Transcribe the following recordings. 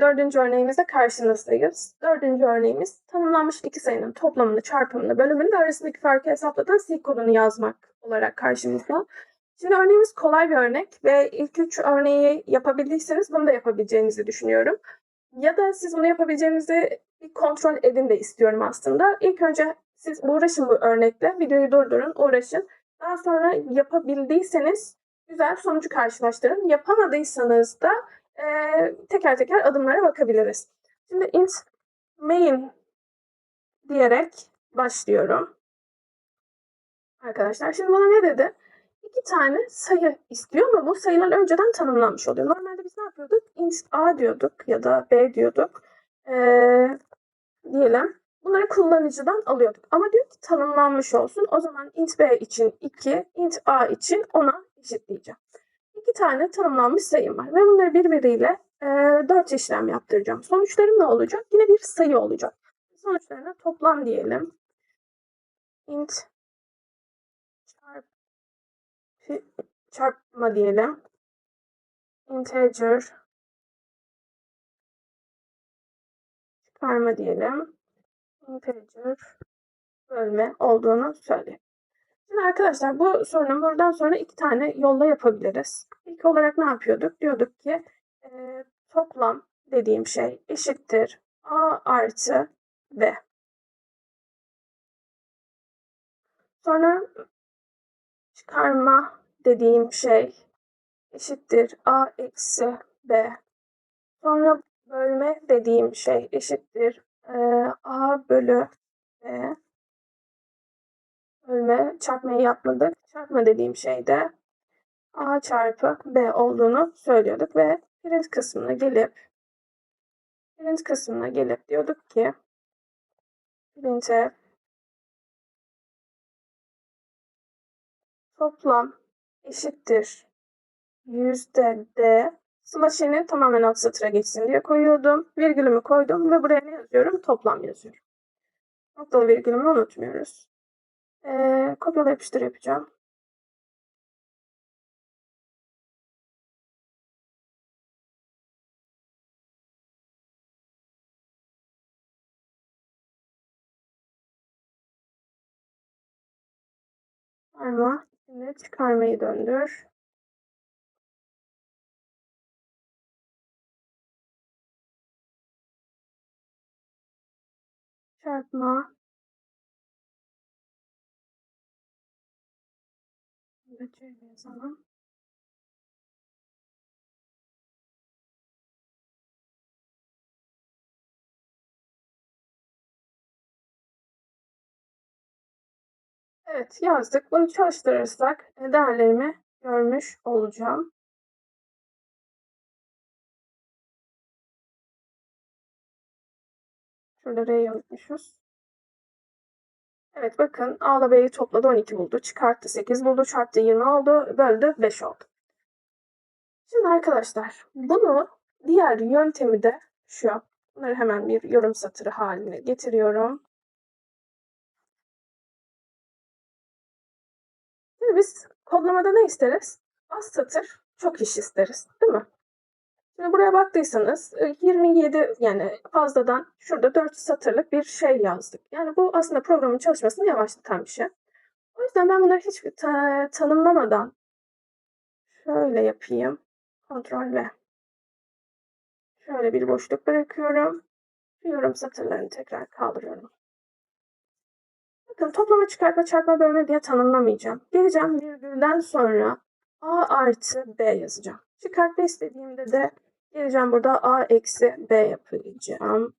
Dördüncü örneğimizde karşınızdayız. Dördüncü örneğimiz tanımlanmış iki sayının toplamını, çarpımını, bölümünü ve arasındaki farkı hesaplatan C kodunu yazmak olarak karşımızda. Şimdi örneğimiz kolay bir örnek ve ilk üç örneği yapabildiyseniz bunu da yapabileceğinizi düşünüyorum. Ya da siz bunu yapabileceğinizi bir kontrol edin de istiyorum aslında. İlk önce siz uğraşın bu örnekle, videoyu durdurun, uğraşın. Daha sonra yapabildiyseniz güzel sonucu karşılaştırın. Yapamadıysanız da eee, teker teker adımlara bakabiliriz. Şimdi int main diyerek başlıyorum. Arkadaşlar şimdi bana ne dedi? İki tane sayı istiyor ama bu sayılar önceden tanımlanmış oluyor. Normalde biz ne yapıyorduk? int a diyorduk ya da b diyorduk. Eee, diyelim. Bunları kullanıcıdan alıyorduk. Ama diyor ki tanımlanmış olsun. O zaman int b için 2, int a için 10'a eşitleyeceğim. İki tane tanımlanmış sayım var ve bunları birbiriyle e, 4 işlem yaptıracağım. Sonuçlarım ne olacak? Yine bir sayı olacak. Sonuçlarına toplam diyelim. int çarp, çarpma diyelim. integer çıkarma diyelim. integer bölme olduğunu söyle. Şimdi arkadaşlar bu sorunun buradan sonra iki tane yolla yapabiliriz. İlk olarak ne yapıyorduk? Diyorduk ki e, toplam dediğim şey eşittir a artı b. Sonra çıkarma dediğim şey eşittir a eksi b. Sonra bölme dediğim şey eşittir e, a bölü b. Bölme, çarpmayı yapmadık. Çarpma dediğim şey de a çarpı b olduğunu söylüyorduk ve birinci kısmına gelip birinci kısmına gelip diyorduk ki printf toplam eşittir yüzde d slash n'in tamamen alt satıra geçsin diye koyuyordum. Virgülümü koydum ve buraya ne yazıyorum? Toplam yazıyorum. Noktalı virgülümü unutmuyoruz. Ee, kopyala yapıştır yapacağım. Çıkarma. Şimdi çıkarmayı döndür. Çarpma. Evet, şöyle yazalım. Evet yazdık. Bunu çalıştırırsak e, değerlerimi görmüş olacağım. Şurada R'yi unutmuşuz. Evet bakın A ile B'yi topladı 12 buldu. Çıkarttı 8 buldu. Çarptı 20 oldu. Böldü 5 oldu. Şimdi arkadaşlar bunu diğer yöntemi de şu. Bunları hemen bir yorum satırı haline getiriyorum. Şimdi biz kodlamada ne isteriz? Az satır, çok iş isteriz. Değil mi? Şimdi buraya baktıysanız 27 yani fazladan şurada 4 satırlık bir şey yazdık. Yani bu aslında programın çalışmasını yavaşlatan bir şey. O yüzden ben bunları hiç ta tanımlamadan şöyle yapayım. Kontrol ve şöyle bir boşluk bırakıyorum. Yorum satırlarını tekrar kaldırıyorum. Bakın toplama, çıkartma, çarpma, bölme diye tanımlamayacağım. Geleceğim virgülden sonra a artı b yazacağım. Çıkartma istediğimde de geleceğim burada a eksi b yapacağım.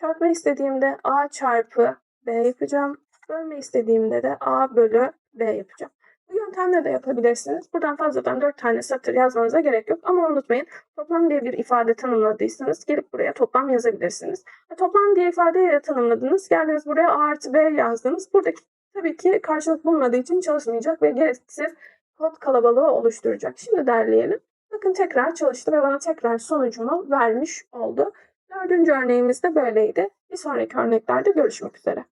Çarpma istediğimde a çarpı b yapacağım. Bölme istediğimde de a bölü b yapacağım. Bu yöntemle de yapabilirsiniz. Buradan fazladan 4 tane satır yazmanıza gerek yok. Ama unutmayın toplam diye bir ifade tanımladıysanız gelip buraya toplam yazabilirsiniz. E, toplam diye ifade tanımladınız. Geldiniz buraya A artı B yazdınız. Buradaki tabii ki karşılık bulmadığı için çalışmayacak ve gereksiz kod kalabalığı oluşturacak. Şimdi derleyelim. Bakın tekrar çalıştı ve bana tekrar sonucumu vermiş oldu. Dördüncü örneğimiz de böyleydi. Bir sonraki örneklerde görüşmek üzere.